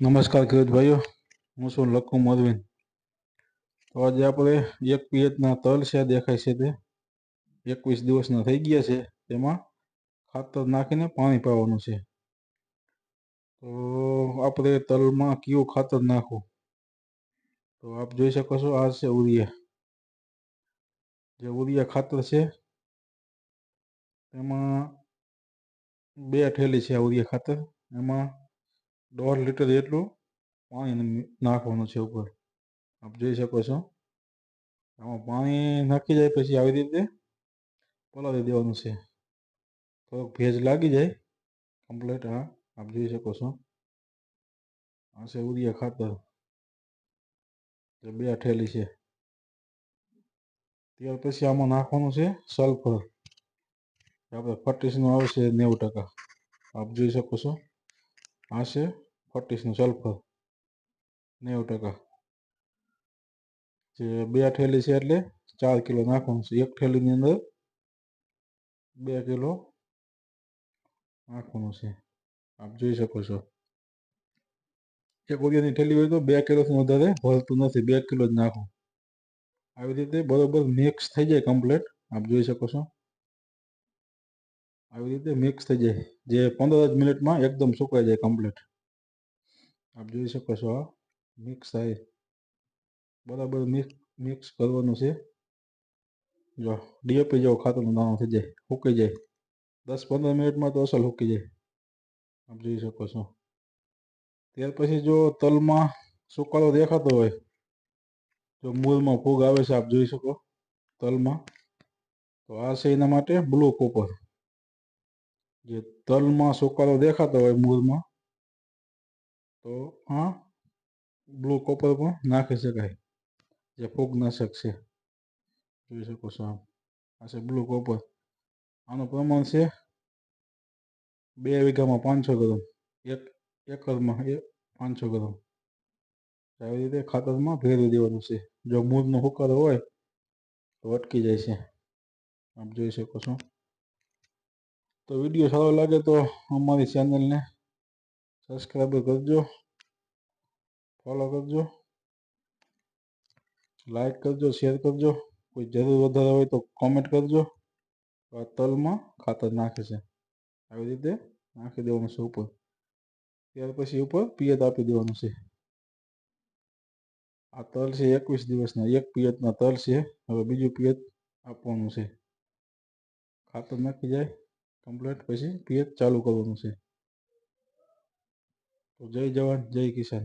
નમસ્કાર ખેડૂત ભાઈઓ, હું છું લખુ મોરવીન તો આજે આપણે એક પિયતના તલ છે દેખાય છે તે. એકવીસ દિવસના થઈ ગયા છે, તેમાં ખાતર નાખીને પાણી પાવાનું છે. તો આપણે તલમાં કયું ખાતર નાખવું? તો આપ જોઈ શકો છો, આ છે ઉરિયા. જે ઉરિયા ખાતર છે એમાં બે ઠેલી છે ઉરિયા ખાતર. એમાં દોઢ લીટર જેટલું પાણી નાખવાનું છે ઉપર. આપ જોઈ શકો છો. આમાં પાણી નાખી જાય પછી આવી રીતે પલાળી દેવાનું છે. થોડોક ભેજ લાગી જાય કમ્પ્લેટ હા. આપ જોઈ શકો છો. આ છે ઉરિયા ખાતર. જે બે અઠેલી છે. ત્યાર પછી આમાં નાખવાનું છે સલ્ફર આપણે ફર્ટિસનું આવશે નેવું ટકા. આપ જોઈ શકો છો. આ છે ફર્ટિસનું સલ્ફર નેવું ટકા. જે બે ઠેલી છે એટલે ચાર કિલો નાખવાનું છે. એક થેલીની અંદર બે કિલો નાખવાનું છે. આપ જોઈ શકો છો. એક ઓરિયાની ઠેલી હોય તો બે કિલોથી વધારે ભરતું નથી. બે કિલો જ નાખો. આવી રીતે બરોબર મિક્સ થઈ જાય કમ્પ્લેટ આપ જોઈ શકો છો. આવી રીતે મિક્સ થઈ જાય. જે પંદર જ મિનિટમાં એકદમ સુકાઈ જાય કમ્પ્લીટ આપ જોઈ શકો છો આ મિક્સ થાય. બરાબર મિક્સ મિક્સ કરવાનું છે. જો ડીએપી જેવો ખાતરનો દાણો થઈ જાય સુકાઈ જાય. દસ પંદર મિનિટમાં તો અસલ સુકી જાય. આપ જોઈ શકો છો. ત્યાર પછી જો તલમાં સુકારો દેખાતો હોય, જો મૂળમાં ફૂગ આવે છે, આપ જોઈ શકો તલમાં. તો આ છે એના માટે બ્લુ કોપર જે તલમાં સુકારો દેખાતો હોય મૂળમાં તો આ બ્લુ કોપર પણ નાખી શકાય. જે ફૂગનાશક છે. જોઈ શકો છો આમ. આ છે બ્લુ કોપર આનું પ્રમાણ છે બે વીઘામાં પાંચસો ગ્રામ. એક એકરમાં એ પાંચસો ગ્રામ. આવી રીતે ખાતરમાં ભેળવી દેવાનું છે. જો મૂળનો હુકારો હોય, તો અટકી જાય છે. આપ જોઈ શકો છો. તો વીડિયો સારો લાગે તો અમારી ચેનલને સબસ્ક્રાઈબ કરજો ફોલો કરજો લાઈક કરજો શેર કરજો કોઈ જરૂર વધારે હોય તો કોમેન્ટ કરજો। આ તલમાં ખાતર નાખે છે। આવી રીતે નાખી દેવાનું છે ઉપર। ત્યાર પછી ઉપર પિયત આપી દેવાનું છે। આ તલ છે એકવીસ દિવસના, એક પિયતના તલ છે। હવે બીજું પિયત આપવાનું છે। ખાતર નાખી જાય કમ્પ્લીટ પછી પિયત ચાલુ કરવાનું છે। તો જય જવાન જય કિસાન.